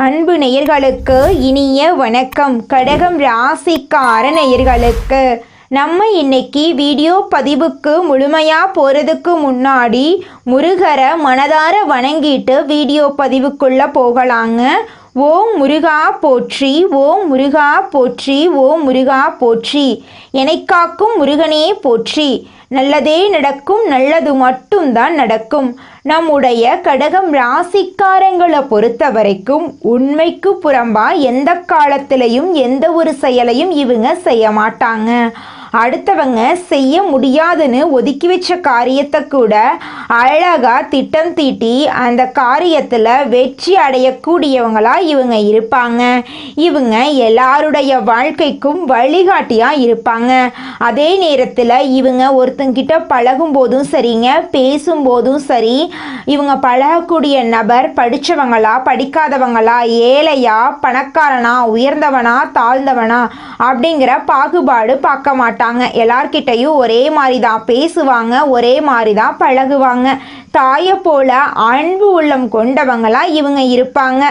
அன்பு நேயர்களுக்கு இனிய வணக்கம். கடகம் ராசிக்கார நேயர்களுக்கு நம்ம இன்னைக்கு வீடியோ பதிவுக்கு முழுமையாக போகிறதுக்கு முன்னாடி முருகரை மனதார வணங்கிட்டு வீடியோ பதிவுக்குள்ளே போகலாங்க. ஓம் முருகா போற்றி ஓம் முருகா போற்றி ஓம் முருகா போற்றி. எனைக்காக்கும் முருகனே போற்றி. நல்லதே நடக்கும் நல்லது மட்டும்தான் நடக்கும். நம்முடைய கடகம் ராசிக்காரங்களை பொறுத்த வரைக்கும் உண்மைக்கு புறம்பா எந்த காலத்திலையும் எந்த ஒரு செயலையும் இவங்க செய்ய மாட்டாங்க. அடுத்தவங்க செய்ய முடியாதுன்னு ஒதுக்கி வச்ச காரியத்தை கூட அழகா திட்டம் தீட்டி அந்த காரியத்தில் வெற்றி அடையக்கூடியவங்களா இவங்க இருப்பாங்க. இவங்க எல்லாருடைய வாழ்க்கைக்கும் வழிகாட்டியாக இருப்பாங்க. அதே நேரத்தில் இவங்க ஒருத்தங்கிட்ட பழகும் போதும் சரிங்க பேசும்போதும் சரி இவங்க பழகக்கூடிய நபர் படித்தவங்களா படிக்காதவங்களா ஏழையா பணக்காரனா உயர்ந்தவனா தாழ்ந்தவனா அப்படிங்கிற பாகுபாடு பார்க்க மாட்டாங்க. எல்லார்கிட்டையும் ஒரே மாதிரி தான் பேசுவாங்க ஒரே மாதிரி தான் பழகுவாங்க. தாயை போல அன்பு உள்ளம் கொண்டவங்களா இவங்க இருப்பாங்க.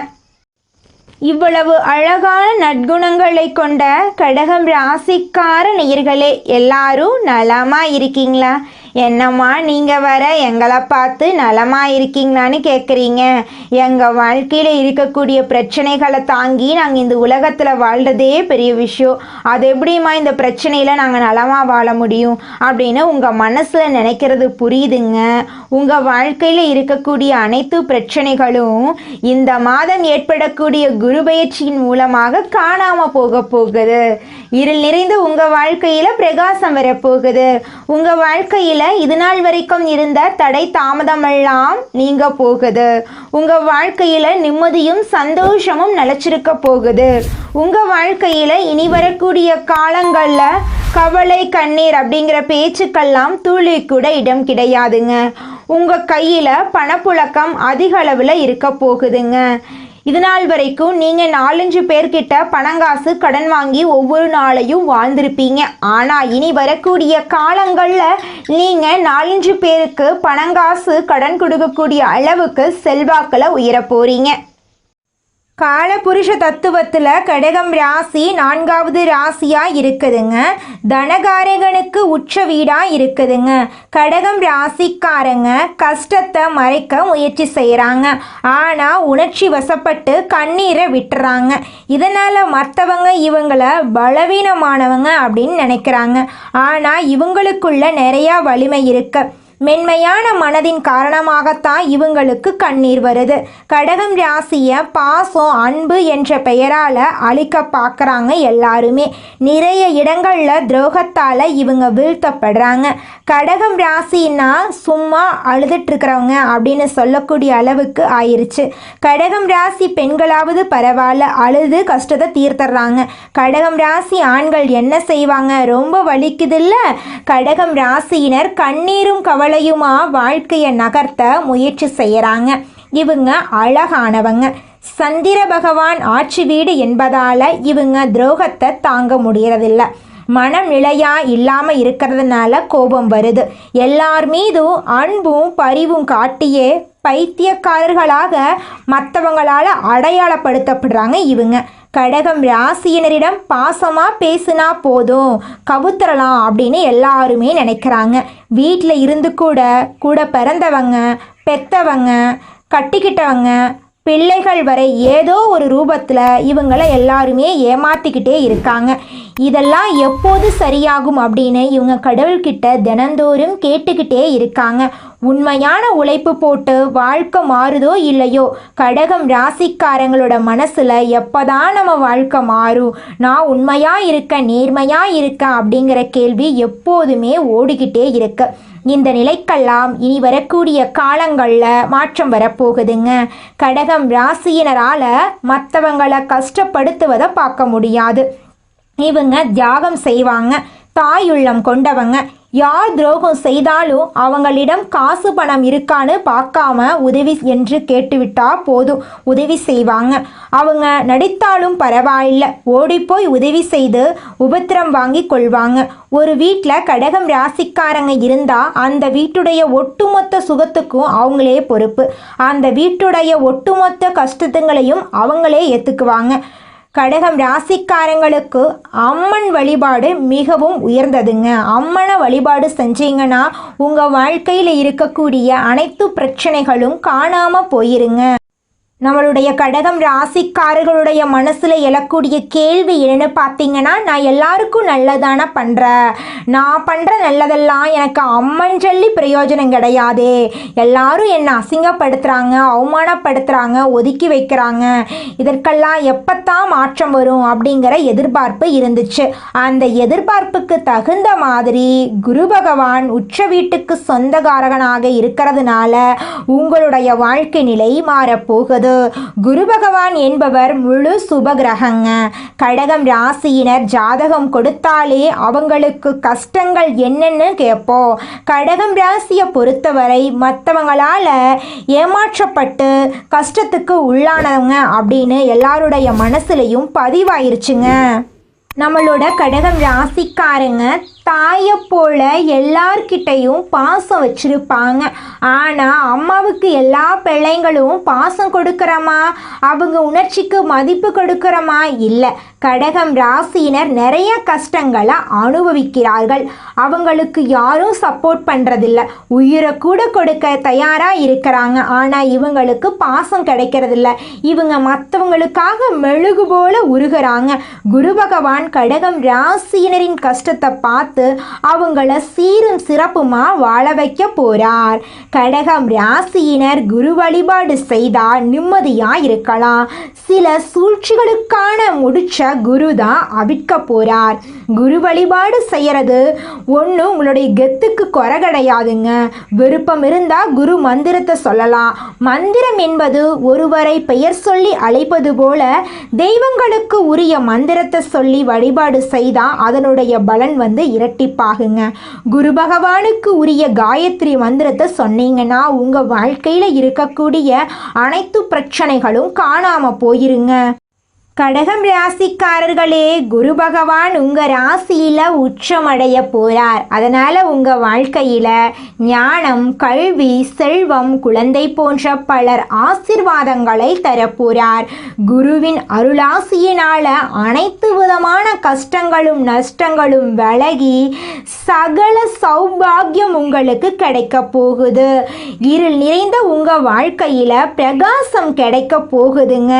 இவ்வளவு அழகான நற்குணங்களை கொண்ட கடகம் ராசிக்கார நேயர்களே எல்லாரும் நலமா இருக்கீங்களா? என்னம்மா நீங்கள் வர எங்களை பார்த்து நலமா இருக்கீங்களான்னு கேட்குறீங்க எங்கள் வாழ்க்கையில் இருக்கக்கூடிய பிரச்சனைகளை தாங்கி நாங்கள் இந்த உலகத்தில் வாழ்கிறதே பெரிய விஷயம். அது எப்படிம்மா இந்த பிரச்சனையில் நாங்கள் நலமாக வாழ முடியும் அப்படின்னு உங்கள் மனசில் நினைக்கிறது புரியுதுங்க. உங்கள் வாழ்க்கையில் இருக்கக்கூடிய அனைத்து பிரச்சனைகளும் இந்த மாதம் ஏற்படக்கூடிய குரு பயிற்சியின் மூலமாக காணாமல் போக போகுது. இருள் நிறைந்த உங்கள் வாழ்க்கையில் பிரகாசம் வரப்போகுது. உங்கள் வாழ்க்கையில் இது நாள் வரைக்கும் இருந்த தடை தாமதமெல்லாம் நீங்க போகுது. உங்கள் வாழ்க்கையில் நிம்மதியும் சந்தோஷமும் நிலச்சிருக்க போகுது. உங்கள் வாழ்க்கையில் இனி வரக்கூடிய காலங்களில் கவலை கண்ணீர் அப்படிங்கிற பேச்சுக்கெல்லாம் துளி கூட இடம் கிடையாதுங்க. உங்கள் கையில் பணப்புழக்கம் அதிக அளவில் இருக்க போகுதுங்க. இது நாள் வரைக்கும் நீங்கள் நாலஞ்சு பேர்கிட்ட பணங்காசு கடன் வாங்கி ஒவ்வொரு நாளையும் வாழ்ந்திருப்பீங்க. ஆனால் இனி வரக்கூடிய காலங்களில் நீங்கள் நாலஞ்சு பேருக்கு பணங்காசு கடன் கொடுக்கக்கூடிய அளவுக்கு செல்வாக்கில் உயர போகிறீங்க காலபுருஷ தத்துவத்தில் கடகம் ராசி நான்காவது ராசியாக இருக்குதுங்க. தனகாரகனுக்கு உச்ச வீடாக இருக்குதுங்க. கடகம் ராசிக்காரங்க கஷ்டத்தை மறைக்க முயற்சி செய்கிறாங்க ஆனால் உணர்ச்சி வசப்பட்டு கண்ணீரை விட்டுறாங்க. இதனால் மற்றவங்க இவங்களை பலவீனமானவங்க அப்படின்னு நினைக்கிறாங்க. ஆனால் இவங்களுக்குள்ள நிறையா வலிமை இருக்குது மென்மையான மனதின் காரணமாகத்தான் இவங்களுக்கு கண்ணீர் வருது. கடகம் ராசியை பாசம் அன்பு என்ற பெயரால் அழிக்க பார்க்குறாங்க எல்லாருமே. நிறைய இடங்களில் துரோகத்தால் இவங்க வீழ்த்தப்படுறாங்க. கடகம் ராசின்னா சும்மா அழுதுட்டுருக்கிறவங்க அப்படின்னு சொல்லக்கூடிய அளவுக்கு ஆயிருச்சு. கடகம் ராசி பெண்களாவது பரவாயில்ல அழுது கஷ்டத்தை தீர்த்துறாங்க கடகம் ராசி ஆண்கள் என்ன செய்வாங்க? ரொம்ப வலிக்குதில்ல? கடகம் ராசியினர் கண்ணீரும் கவலையுமா வாழ்க்கையை நகர்த்த முயற்சி செய்கிறாங்க இவங்க அழகானவங்க. சந்திர பகவான் ஆட்சி வீடு என்பதால் இவங்க துரோகத்தை தாங்க முடியறதில்ல. மனம் நிலையா இல்லாமல் இருக்கிறதுனால கோபம் வருது. எல்லார் மீதும் அன்பும் பரிவும் காட்டியே பைத்தியக்காரர்களாக மற்றவங்களால் அடையாளப்படுத்தப்படுறாங்க இவங்க. கடகம் ராசியினரிடம் பாசமாக பேசுனா போதும் கவுத்துறலாம் அப்படின்னு எல்லாருமே நினைக்கிறாங்க. வீட்டில் இருந்து கூட கூட பிறந்தவங்க பெத்தவங்க கட்டிக்கிட்டவங்க பிள்ளைகள் வரை ஏதோ ஒரு ரூபத்தில் இவங்களை எல்லாருமே ஏமாத்திக்கிட்டே இருக்காங்க. இதெல்லாம் எப்போது சரியாகும் அப்படின்னு இவங்க கடவுள்கிட்ட தினந்தோறும் கேட்டுக்கிட்டே இருக்காங்க. உண்மையான உழைப்பு போட்டு வாழ்க்கை மாறுதோ இல்லையோ கடகம் ராசிக்காரங்களோட மனசில் எப்போதான் நம்ம வாழ்க்கை மாறும்? நான் உண்மையாக இருக்கேன் நேர்மையாக இருக்கேன் அப்படிங்கிற கேள்வி எப்போதுமே ஓடிக்கிட்டே இருக்கு. இந்த நிலைக்கெல்லாம் இனி வரக்கூடிய காலங்களில் மாற்றம் வரப்போகுதுங்க. கடகம் ராசியினரால் மற்றவங்களை கஷ்டப்படுத்துவதை பார்க்க முடியாது. இவங்க தியாகம் செய்வாங்க. தாயுள்ளம் கொண்டவங்க. யார் துரோகம் செய்தாலும் அவங்களிடம் காசு பணம் இருக்கான்னு பார்க்காம உதவி என்று கேட்டுவிட்டா போதும் உதவி செய்வாங்க. அவங்க நடித்தாலும் பரவாயில்ல. ஓடிப்போய் உதவி செய்து உபத்திரம் வாங்கி கொள்வாங்க. ஒரு வீட்டில் கடகம் ராசிக்காரங்க இருந்தால் அந்த வீட்டுடைய ஒட்டுமொத்த சுகத்துக்கும் அவங்களே பொறுப்பு. அந்த வீட்டுடைய ஒட்டுமொத்த கஷ்டத்துங்களையும் அவங்களே ஏற்றுக்குவாங்க கடகம் ராசிக்காரங்களுக்கு அம்மன் வழிபாடு மிகவும் உயர்ந்ததுங்க. அம்மனை வழிபாடு செஞ்சீங்கன்னா உங்கள் வாழ்க்கையில் இருக்கக்கூடிய அனைத்து பிரச்சனைகளும் காணாமல் போயிருங்க. நம்மளுடைய கடகம் ராசிக்காரர்களுடைய மனசில் எழக்கூடிய கேள்வி என்னன்னு பார்த்தீங்கன்னா நான் எல்லாருக்கும் நல்லதான பண்ணுறேன் நான் பண்ணுற நல்லதெல்லாம் எனக்கு அம்மன் சொல்லி பிரயோஜனம் கிடையாதே. எல்லாரும் என்னை அசிங்கப்படுத்துகிறாங்க அவமானப்படுத்துகிறாங்க ஒதுக்கி வைக்கிறாங்க. இதற்கெல்லாம் எப்போத்தான் மாற்றம் வரும் அப்படிங்கிற எதிர்பார்ப்பு இருந்துச்சு. அந்த எதிர்பார்ப்புக்கு தகுந்த மாதிரி குரு பகவான் உச்ச வீட்டுக்கு சொந்தகாரகனாக இருக்கிறதுனால உங்களுடைய வாழ்க்கை நிலை மாறப்போகுது. குரு பகவான் என்பவர் முழு சுபகிரகங்க. கடகம் ராசியினர் ஜாதகம் கொடுத்தாலே அவங்களுக்கு கஷ்டங்கள் என்னன்னு கேட்போம். கடகம் ராசியை பொறுத்தவரை மற்றவங்களால ஏமாற்றப்பட்டு கஷ்டத்துக்கு உள்ளானவங்க அப்படின்னு எல்லாருடைய மனசுலையும் பதிவாயிருச்சுங்க. நம்மளோட கடகம் ராசிக்காரங்க தாயை போல எல்லார்கிட்டையும் பாசம் வச்சிருப்பாங்க. ஆனால் அம்மாவுக்கு எல்லா பிள்ளைங்களும் பாசம் கொடுக்குறோமா? அவங்க உணர்ச்சிக்கு மதிப்பு கொடுக்குறோமா? இல்லை. கடகம் ராசியினர் நிறைய கஷ்டங்களை அனுபவிக்கிறார்கள். அவங்களுக்கு யாரும் சப்போர்ட் பண்ணுறதில்ல உயிரை கூட கொடுக்க தயாராக இருக்கிறாங்க. ஆனால் இவங்களுக்கு பாசம் கிடைக்கிறதில்ல. இவங்க மற்றவங்களுக்காக மெழுகு போல உருகிறாங்க. குரு பகவான் கடகம் ராசியினரின் கஷ்டத்தை பார்த்து அவங்கள சீரும் சிறப்புமா வாழ வைக்க போறார். கடகம் ராசியினர் குரு வழிபாடு செய்தால் நிம்மதியா இருக்கலாம் சில சூழ்ச்சிகளுக்கான முடிச்ச குரு தான் அவிழ்க்க போறார். குரு வழிபாடு செய்யறது ஒன்று உங்களுடைய கெத்துக்கு குறை கிடையாதுங்க. விருப்பம் இருந்தால் குரு மந்திரத்தை சொல்லலாம். மந்திரம் என்பது ஒருவரை பெயர் சொல்லி அழைப்பது போல தெய்வங்களுக்கு உரிய மந்திரத்தை சொல்லி வழிபாடு செய்தால் அதனுடைய பலன் வந்து இரட்டிப்பாகுங்க. குரு பகவானுக்கு உரிய காயத்ரி மந்திரத்தை சொன்னீங்கன்னா உங்கள் வாழ்க்கையில் இருக்கக்கூடிய அனைத்து பிரச்சனைகளும் காணாமல் போயிருங்க. கடகம் ராசிக்காரர்களே குரு பகவான் உங்கள் ராசியில் உச்சமடைய போகிறார் அதனால் உங்கள் வாழ்க்கையில் ஞானம் கல்வி செல்வம் குழந்தை போன்ற பலர் ஆசிர்வாதங்களை தரப்போகிறார் குருவின் அருளாசியினால் அனைத்து விதமான கஷ்டங்களும் நஷ்டங்களும் விலகி சகல சௌபாகியம் உங்களுக்கு கிடைக்க போகுது. இருள் நிறைந்த உங்கள் வாழ்க்கையில் பிரகாசம் கிடைக்க போகுதுங்க.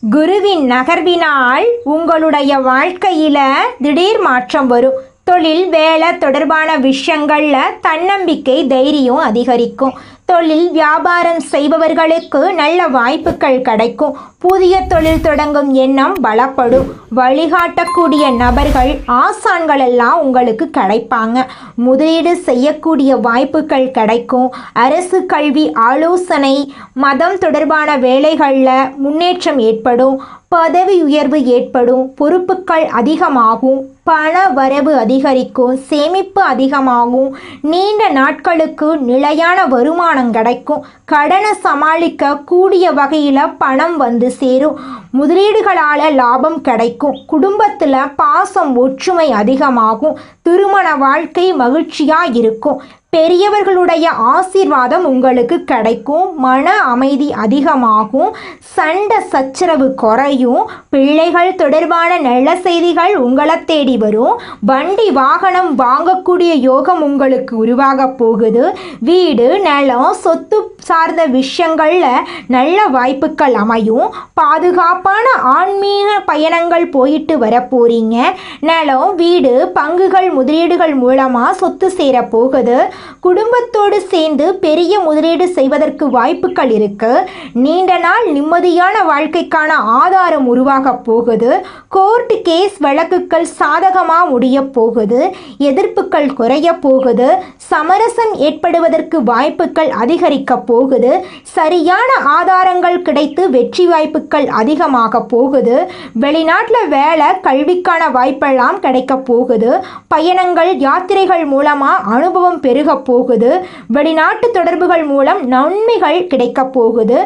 குருவின் நகர்வினால் உங்களுடைய வாழ்க்கையில் திடீர் மாற்றம் வரும். தொழில் வேலை தொடர்பான விஷயங்களில் தன்னம்பிக்கை தைரியம் அதிகரிக்கும். தொழில் வியாபாரம் செய்பவர்களுக்கு நல்ல வாய்ப்புகள் கிடைக்கும். புதிய தொழில் தொடங்கும் எண்ணம் பலப்படும். வழிகாட்டக்கூடிய நபர்கள் ஆசான்கள் எல்லாம் உங்களுக்கு கிடைப்பாங்க. முதலீடு செய்யக்கூடிய வாய்ப்புகள் கிடைக்கும். அரசு கல்வி ஆலோசனை மதம் தொடர்பான வேலைகளில் முன்னேற்றம் ஏற்படும். பதவி உயர்வு ஏற்படும் பொறுப்புகள் அதிகமாகும் பண வரவு அதிகரிக்கும் சேமிப்பு அதிகமாகும் நீண்ட நாட்களுக்கு நிலையான வருமானம் கிடைக்கும் கடனை சமாளிக்க கூடிய வகையில் பணம் வந்து சேரும் முதலீடுகளால் லாபம் கிடைக்கும் குடும்பத்தில் பாசம் ஒற்றுமை அதிகமாகும் திருமண வாழ்க்கை மகிழ்ச்சியாக இருக்கும் பெரியவர்களுடைய ஆசீர்வாதம் உங்களுக்கு கிடைக்கும். மன அமைதி அதிகமாகும். சண்டை சச்சரவு குறையும். பிள்ளைகள் தொடர்பான நல்ல செய்திகள் உங்களை தேடி வரும். வண்டி வாகனம் வாங்கக்கூடிய யோகம் உங்களுக்கு உருவாக போகுது. வீடு நிலம் சொத்து சார்ந்த விஷயங்களில் நல்ல வாய்ப்புகள் அமையும். பாதுகாப்பான ஆன்மீக பயணங்கள் போயிட்டு வர போகிறீங்க நிலம் வீடு பங்குகள் முதலீடுகள் மூலமாக சொத்து சேர போகுது. குடும்பத்தோடு சேர்ந்து பெரிய முதலீடு செய்வதற்கு வாய்ப்புகள் இருக்கு. நீண்ட நாள் நிம்மதியான வாழ்க்கைக்கான ஆதாரம் உருவாக போகுது. கோர்ட் கேஸ் வழக்குகள் சாதகமாக முடிய போகுது எதிர்ப்புகள் குறைய போகுது சமரசம் ஏற்படுவதற்கு வாய்ப்புகள் அதிகரிக்க போகுது சரியான ஆதாரங்கள் கிடைத்து வெற்றி வாய்ப்புகள் அதிகமாக போகுது வெளிநாட்டில் வேலை கல்விக்கான வாய்ப்பெல்லாம் கிடைக்க போகுது பயணங்கள் யாத்திரைகள் மூலமாக அனுபவம் பெருக போகுது வெளிநாட்டு தொடர்புகள் மூலம் நன்மைகள் கிடைக்க போகுது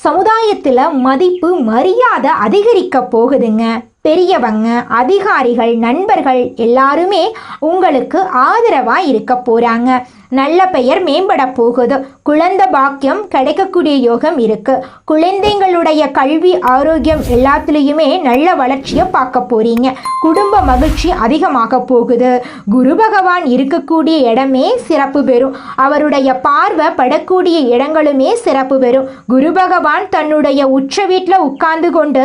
சமுதாயத்தில் மதிப்பு மரியாதை அதிகரிக்க போகுதுங்க. பெரியவங்க அதிகாரிகள் நண்பர்கள் எல்லாருமே உங்களுக்கு ஆதரவாக இருக்க போகிறாங்க நல்ல பெயர் மேம்பட போகுது. குழந்தை பாக்கியம் கிடைக்கக்கூடிய யோகம் இருக்கு. குழந்தைங்களுடைய கல்வி ஆரோக்கியம் எல்லாத்துலேயுமே நல்ல வளர்ச்சியை பார்க்க போறீங்க. குடும்ப மகிழ்ச்சி அதிகமாக போகுது. குரு பகவான் இருக்கக்கூடிய இடமே சிறப்பு பெறும். அவருடைய பார்வை படக்கூடிய இடங்களுமே சிறப்பு பெறும். குரு பகவான் தன்னுடைய உச்ச வீட்டில் உட்கார்ந்து கொண்டு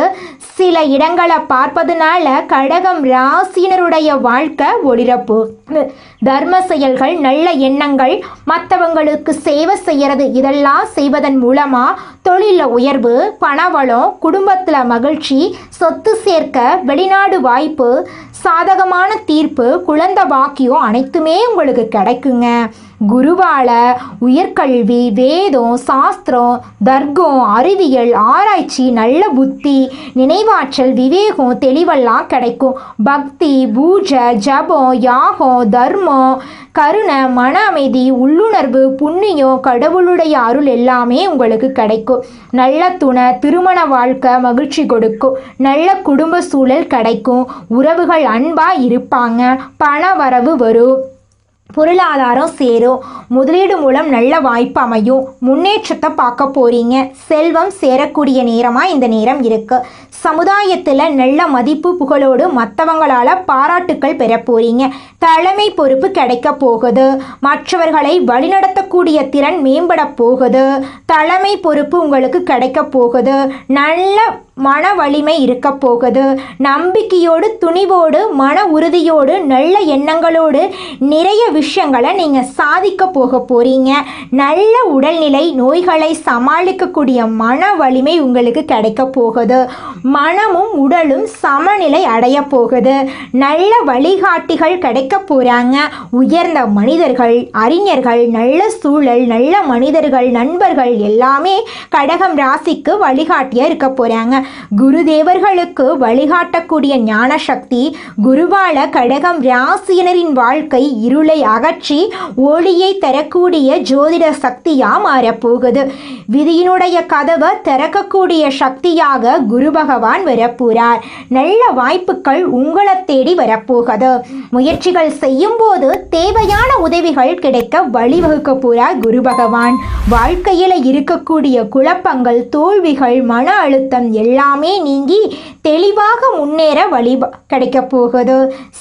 சில இடங்களை பார்ப்பதுனால கடகம் ராசினருடைய வாழ்க்கை ஒளிரப்போ தர்ம செயல்கள் நல்ல எண்ணங்கள் மற்றவங்களுக்கு சேவை செய்யறது இதெல்லாம் செய்வதன் மூலமா தொழிலில் உயர்வு பணவளம் குடும்பத்தில் மகிழ்ச்சி சொத்து சேர்க்க வெளிநாடு வாய்ப்பு சாதகமான தீர்ப்பு குழந்தை பாக்கியம் அனைத்துமே உங்களுக்கு கிடைக்குங்க. குருவால உயர்கல்வி வேதம் சாஸ்திரம் தர்க்கம் அறிவியல் ஆராய்ச்சி நல்ல புத்தி நினைவாற்றல் விவேகம் தெளிவெல்லாம் கிடைக்கும். பக்தி பூஜை ஜபம் யாகம் தர்மம் கருணை மன அமைதி உள்ளுணர்வு புண்ணியம் கடவுளுடைய அருள் எல்லாமே உங்களுக்கு கிடைக்கும். நல்ல துணை திருமண வாழ்க்கை மகிழ்ச்சி கொடுக்கும். நல்ல குடும்ப சூழல் கிடைக்கும். உறவுகள் அன்பாக இருப்பாங்க. பண வரவு வரும். பொருளாதாரம் சேரும் முதலீடு மூலம் நல்ல வாய்ப்பு அமையும். முன்னேற்றத்தை பார்க்க போறீங்க. செல்வம் சேரக்கூடிய நேரமாக இந்த நேரம் இருக்கு. சமுதாயத்தில் நல்ல மதிப்பு புகழோடு மற்றவங்களால் பாராட்டுக்கள் பெற போறீங்க. தலைமை பொறுப்பு கிடைக்க போகுது. மற்றவர்களை வழிநடத்தக்கூடிய திறன் மேம்பட போகுது. தலைமை பொறுப்பு உங்களுக்கு கிடைக்க போகுது. நல்ல மன வலிமை இருக்க போகுது. நம்பிக்கையோடு துணிவோடு மன உறுதியோடு நல்ல எண்ணங்களோடு நிறைய விஷயங்களை நீங்கள் சாதிக்க போக போறீங்க. நல்ல உடல்நிலை நோய்களை சமாளிக்கக்கூடிய மன வலிமை உங்களுக்கு கிடைக்க போகுது. மனமும் உடலும் சமநிலை அடைய போகுது. நல்ல வழிகாட்டிகள் கிடைக்க போறாங்க. உயர்ந்த மனிதர்கள் அறிஞர்கள் நல்ல சூழல் நல்ல மனிதர்கள் நண்பர்கள் எல்லாமே கடகம் ராசிக்கு வழிகாட்டியா இருக்க போறாங்க. குருதேவர்களுக்கு வழிகாட்டக்கூடிய ஞான சக்தி குருவால கடகம் ராசியினரின் வாழ்க்கை இருளை அகற்றி ஒளியை தரக்கூடிய ஜோதிட சக்தியா மாறப்போகுது. விதியினுடைய கதவை திறக்கக்கூடிய சக்தியாக குரு பகவான் வரப்போறார். நல்ல வாய்ப்புகள் உங்களை தேடி வரப்போகுது. முயற்சிகள் செய்யும் போது தேவையான உதவிகள் கிடைக்க வழிவகுக்க போறார் குரு பகவான். வாழ்க்கையில இருக்கக்கூடிய குழப்பங்கள் தோல்விகள் மன அழுத்தம் எல்லாம் எல்லாமே நீங்கி தெளிவாக முன்னேற வழி கிடைக்க போகுது.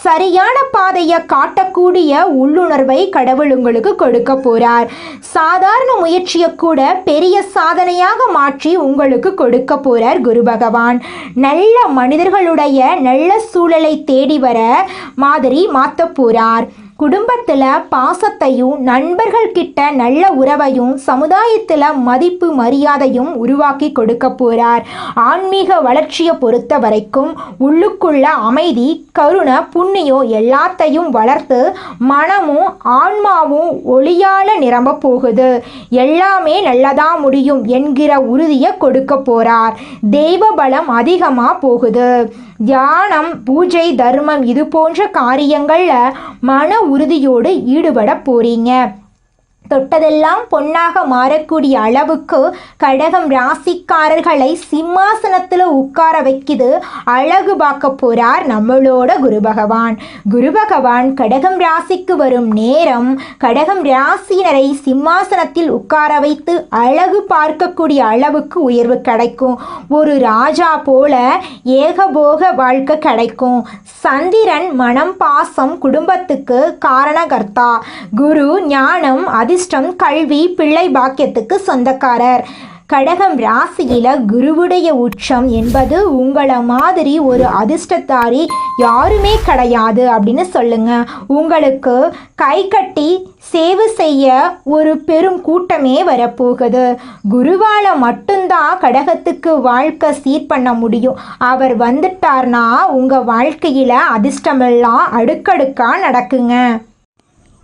சரியான பாதையை காட்டக்கூடிய உள்ளுணர்வை கடவுள் உங்களுக்கு கொடுக்க போறார். சாதாரண முயற்சியை கூட பெரிய சாதனையாக மாற்றி உங்களுக்கு கொடுக்க போறார் குரு பகவான். நல்ல மனிதர்களுடைய நல்ல சூழலை தேடி வர மாதிரி மாற்ற போறார். குடும்பத்தில் பாசத்தையும் நண்பர்கள் கிட்ட நல்ல உறவையும் சமுதாயத்தில் மதிப்பு மரியாதையும் உருவாக்கி கொடுக்க போகிறார் ஆன்மீக வளர்ச்சியை பொறுத்த வரைக்கும் உள்ளுக்குள்ள அமைதி கருணை புண்ணியம் எல்லாத்தையும் வளர்த்து மனமும் ஆன்மாவும் ஒளியால நிரம்ப போகுது. எல்லாமே நல்லதா முடியும் என்கிற உறுதியை கொடுக்க போகிறார் தெய்வ பலம் அதிகமாக போகுது. தியானம் பூஜை தர்மம் இது போன்ற காரியங்களில் மன உறுதியோடு ஈடுபட போறீங்க. தொட்டதெல்லாம் பொன்னாக மாறக்கூடிய அளவுக்கு கடகம் ராசிக்காரர்களை சிம்மாசனத்தில் உட்கார வைக்குது. அழகு பார்க்க போறார் நம்மளோட குரு பகவான். குரு பகவான் கடகம் ராசிக்கு வரும் நேரம் கடகம் ராசியினரை சிம்மாசனத்தில் உட்கார வைத்து அழகு பார்க்கக்கூடிய அளவுக்கு உயர்வு கிடைக்கும். ஒரு ராஜா போல ஏகபோக வாழ்க்கை கிடைக்கும். சந்திரன் மனம் பாசம் குடும்பத்துக்கு காரணகர்த்தா. குரு ஞானம் அதிர்ஷ்டம் கல்வி பிள்ளை பாக்கியத்துக்கு சொந்தக்காரர். கடகம் ராசியில குருவுடைய உச்சம் என்பது உங்களை மாதிரி ஒரு அதிர்ஷ்டத்தாரி யாருமே கிடையாது அப்படின்னு சொல்லுங்க. உங்களுக்கு கை கட்டி சேவை செய்ய ஒரு பெரும் கூட்டமே வரப்போகுது. குருவால மட்டும்தான் கடகத்துக்கு வாழ்க்கை சீர் பண்ண முடியும். அவர் வந்துட்டார்னா உங்க வாழ்க்கையில அதிர்ஷ்டமெல்லாம் அடுக்கடுக்கா நடக்குங்க.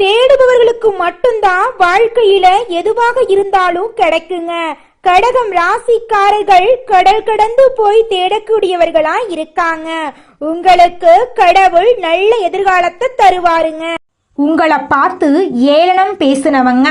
தேடுபவர்களுக்கு மட்டும்தான் வாழ்க்கையில எதுவாக இருந்தாலும் கிடைக்குங்க. கடகம் ராசிக்காரர்கள் கடல் கடந்து போய் தேடக்கூடியவர்களா இருக்காங்க. உங்களுக்கு கடவுள் நல்ல எதிர்காலத்தை தருவாருங்க. உங்களை பார்த்து ஏளனம் பேசினவங்க.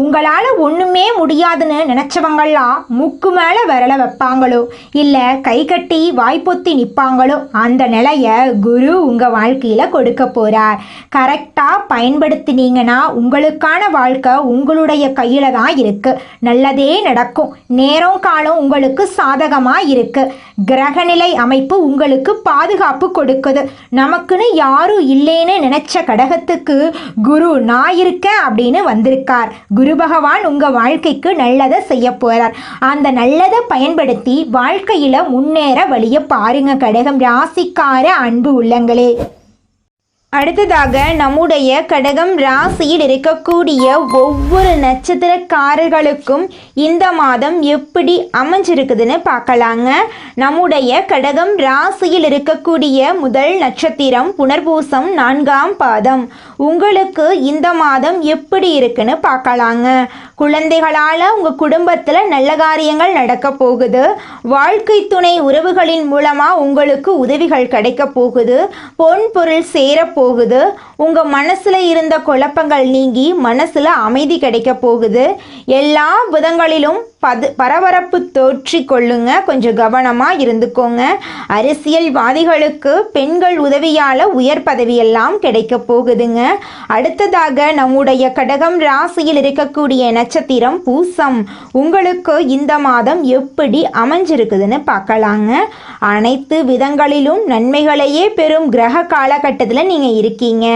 உங்களால் ஒன்றுமே முடியாதுன்னு நினச்சவங்களாம் முக்கு மேலே விரல வைப்பாங்களோ? இல்லை கை கட்டி வாய்ப்பொத்தி நிற்பாங்களோ அந்த நிலையை குரு உங்கள் வாழ்க்கையில் கொடுக்க போகிறார் கரெக்டாக பயன்படுத்தினீங்கன்னா உங்களுக்கான வாழ்க்கை உங்களுடைய கையில் தான் இருக்குது நல்லதே நடக்கும். நேரம் காலம் உங்களுக்கு சாதகமாக இருக்குது கிரகநிலை அமைப்பு உங்களுக்கு பாதுகாப்பு கொடுக்குது. நமக்குன்னு யாரும் இல்லைன்னு நினச்ச கடகத்துக்கு குரு நான் இருக்கேன் அப்படின்னு வந்திருக்கார். குரு பகவான் உங்கள் வாழ்க்கைக்கு நல்லதை செய்ய போகிறார் அந்த நல்லதை பயன்படுத்தி வாழ்க்கையில் முன்னேற வழிய பாருங்க கடகம் ராசிக்கார அன்பு உள்ளங்களே. அடுத்ததாக நம்முடைய கடகம் ராசியில் இருக்கக்கூடிய ஒவ்வொரு நட்சத்திரக்காரர்களுக்கும் இந்த மாதம் எப்படி அமைஞ்சிருக்குதுன்னு பார்க்கலாங்க. நம்முடைய கடகம் ராசியில் இருக்கக்கூடிய முதல் நட்சத்திரம் புனர்பூசம் நான்காம் பாதம். உங்களுக்கு இந்த மாதம் எப்படி இருக்குன்னு பார்க்கலாங்க. குழந்தைகளால் உங்கள் குடும்பத்தில் நல்ல காரியங்கள் நடக்க போகுது. வாழ்க்கை துணை உறவுகளின் மூலமாக உங்களுக்கு உதவிகள் கிடைக்க போகுது. பொன் பொருள் சேரப்போகுது உங்கள் மனசில் இருந்த குழப்பங்கள் நீங்கி மனசில் அமைதி கிடைக்க போகுது. எல்லா விதங்களிலும் பது பரபரப்பு தோற்றி கொள்ளுங்க. கொஞ்சம் கவனமாக இருந்துக்கோங்க. அரசியல்வாதிகளுக்கு பெண்கள் உதவியால் உயர் பதவியெல்லாம் கிடைக்க போகுதுங்க. அடுத்ததாக நம்முடைய கடகம் ராசியில் இருக்கக்கூடிய நட்சத்திரம் பூசம். உங்களுக்கு இந்த மாதம் எப்படி அமைஞ்சிருக்குதுன்னு பார்க்கலாங்க. அனைத்து விதங்களிலும் நன்மைகளையே பெறும் கிரக காலகட்டத்தில் நீங்கள் இருக்கீங்க.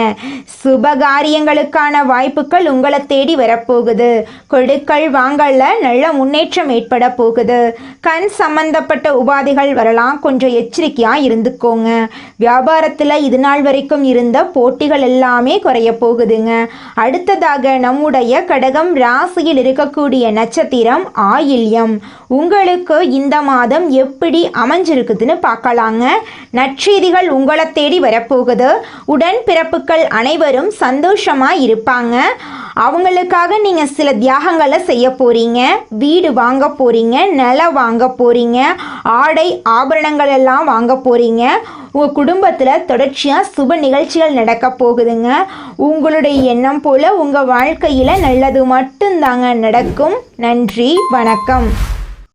சுபகாரியங்களுக்கான வாய்ப்புகள் உங்களை தேடி வரப்போகுது. கொடுக்கல் வாங்கல நல்ல முன்னேற்றம் ஏற்பட போகுது. கண் சம்பந்தப்பட்ட உபாதைகள் வரலாம். கொஞ்சம் எச்சரிக்கையாக இருந்துக்கோங்க. வியாபாரத்தில் இது நாள் வரைக்கும் இருந்த போட்டிகள் எல்லாமே குறைய போகுதுங்க. அடுத்ததாக நம்முடைய கடகம் ராசியில் இருக்கக்கூடிய நட்சத்திரம் ஆயில்யம். உங்களுக்கு இந்த மாதம் எப்படி அமைஞ்சிருக்குதுன்னு பார்க்கலாங்க. நற்செய்திகள் உங்களை தேடி வரப்போகுது. உடன் பிறப்புகள் அனைவரும் சந்தோஷமாக இருப்பாங்க. அவங்களுக்காக நீங்கள் சில தியாகங்களை செய்ய போகிறீங்க வீடு வாங்க போகிறீங்க நிலம் வாங்க போகிறீங்க ஆடை ஆபரணங்கள் எல்லாம் வாங்க போகிறீங்க உங்கள் குடும்பத்தில் தொடர்ச்சியாக சுப நிகழ்ச்சிகள் நடக்க போகுதுங்க. உங்களுடைய எண்ணம் போல் உங்கள் வாழ்க்கையில் நல்லது மட்டும்தாங்க நடக்கும். நன்றி வணக்கம்.